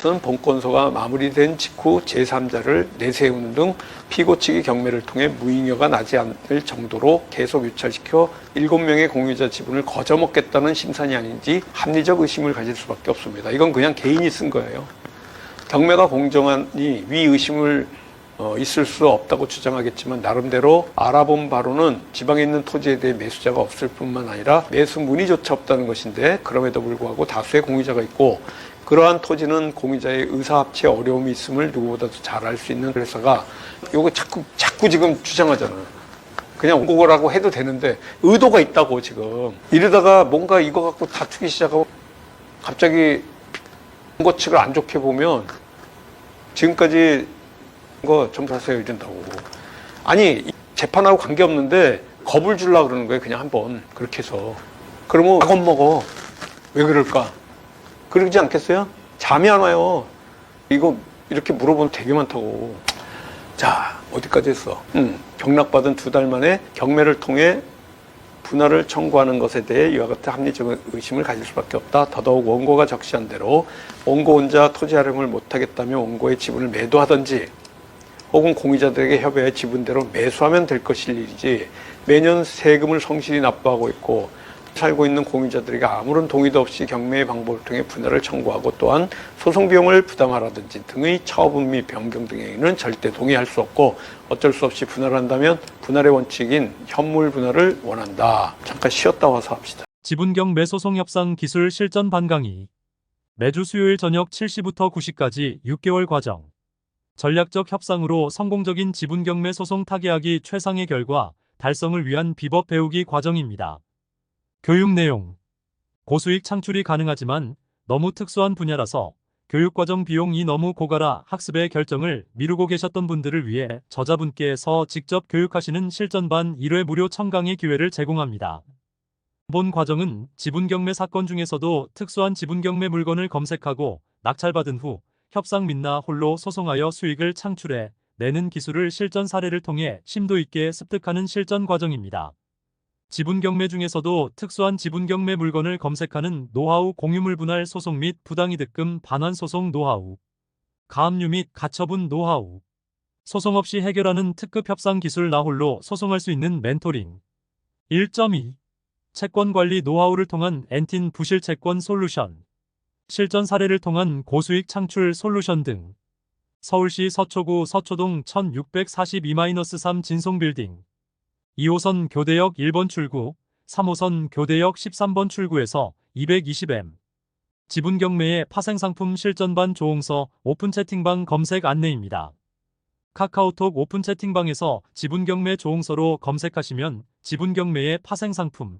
본건소가 마무리된 직후 제3자를 내세우는 등 피고 측의 경매를 통해 무잉여가 나지 않을 정도로 계속 유찰시켜 7명의 공유자 지분을 거저먹겠다는 심산이 아닌지 합리적 의심을 가질 수밖에 없습니다. 이건 그냥 개인이 쓴 거예요. 경매가 공정하니 위 의심을 어, 있을 수 없다고 주장하겠지만 나름대로 알아본 바로는 지방에 있는 토지에 대해 매수자가 없을 뿐만 아니라 매수 문의조차 없다는 것인데 그럼에도 불구하고 다수의 공유자가 있고 그러한 토지는 공유자의 의사합치에 어려움이 있음을 누구보다도 잘 알 수 있는 회사가 요거 자꾸 자꾸 지금 주장하잖아. 그냥 원고라고 해도 되는데 의도가 있다고 지금 이러다가 뭔가 이거 갖고 다투기 시작하고 갑자기 원고 측을 안 좋게 보면 지금까지 거 점수하세요 이런다고. 아니 이 재판하고 관계 없는데 겁을 주려고 그러는 거예요. 그냥 한번 그렇게 해서. 그러면 겁 먹어. 왜 그럴까? 그러지 않겠어요? 잠이 안 와요. 이거 이렇게 물어보면 되게 많다고. 자 어디까지 했어? 음, 경락받은 두 달 만에 경매를 통해 분할을 청구하는 것에 대해 이와 같은 합리적 의심을 가질 수밖에 없다. 더더욱 원고가 적시한 대로 원고 혼자 토지 활용을 못하겠다며 원고의 지분을 매도하든지 혹은 공유자들에게 협의해 지분대로 매수하면 될 것일 일이지 매년 세금을 성실히 납부하고 있고 살고 있는 공유자들에게 아무런 동의도 없이 경매의 방법을 통해 분할을 청구하고 또한 소송 비용을 부담하라든지 등의 처분 및 변경 등에는 절대 동의할 수 없고 어쩔 수 없이 분할한다면 분할의 원칙인 현물 분할을 원한다. 잠깐 쉬었다 와서 합시다. 지분경 매소송 협상 기술 실전 반강의. 매주 수요일 저녁 7시부터 9시까지 6개월 과정. 전략적 협상으로 성공적인 지분 경매 소송 타개하기 최상의 결과 달성을 위한 비법 배우기 과정입니다. 교육 내용. 고수익 창출이 가능하지만 너무 특수한 분야라서 교육과정 비용이 너무 고가라 학습의 결정을 미루고 계셨던 분들을 위해 저자분께서 직접 교육하시는 실전반 1회 무료 청강의 기회를 제공합니다. 본 과정은 지분경매 사건 중에서도 특수한 지분경매 물건을 검색하고 낙찰받은 후 협상 및나 홀로 소송하여 수익을 창출해 내는 기술을 실전 사례를 통해 심도 있게 습득하는 실전 과정입니다. 지분 경매 중에서도 특수한 지분 경매 물건을 검색하는 노하우 공유물 분할 소송 및 부당이득금 반환 소송 노하우, 가압류 및 가처분 노하우, 소송 없이 해결하는 특급 협상 기술 나홀로 소송할 수 있는 멘토링. 1.2. 채권 관리 노하우를 통한 엔틴 부실 채권 솔루션. 실전 사례를 통한 고수익 창출 솔루션 등. 서울시 서초구 서초동 1642-3 진송빌딩. 2호선 교대역 1번 출구, 3호선 교대역 13번 출구에서 220M. 지분 경매의 파생상품 실전반 조홍서 오픈 채팅방 검색 안내입니다. 카카오톡 오픈 채팅방에서 지분 경매 조홍서로 검색하시면 지분 경매의 파생상품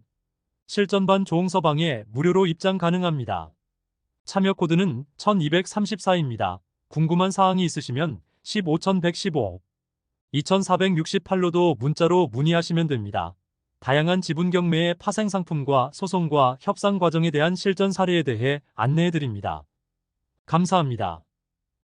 실전반 조홍서방에 무료로 입장 가능합니다. 참여 코드는 1234입니다. 궁금한 사항이 있으시면 15115 2468로도 문자로 문의하시면 됩니다. 다양한 지분 경매의 파생 상품과 소송과 협상 과정에 대한 실전 사례에 대해 안내해 드립니다. 감사합니다.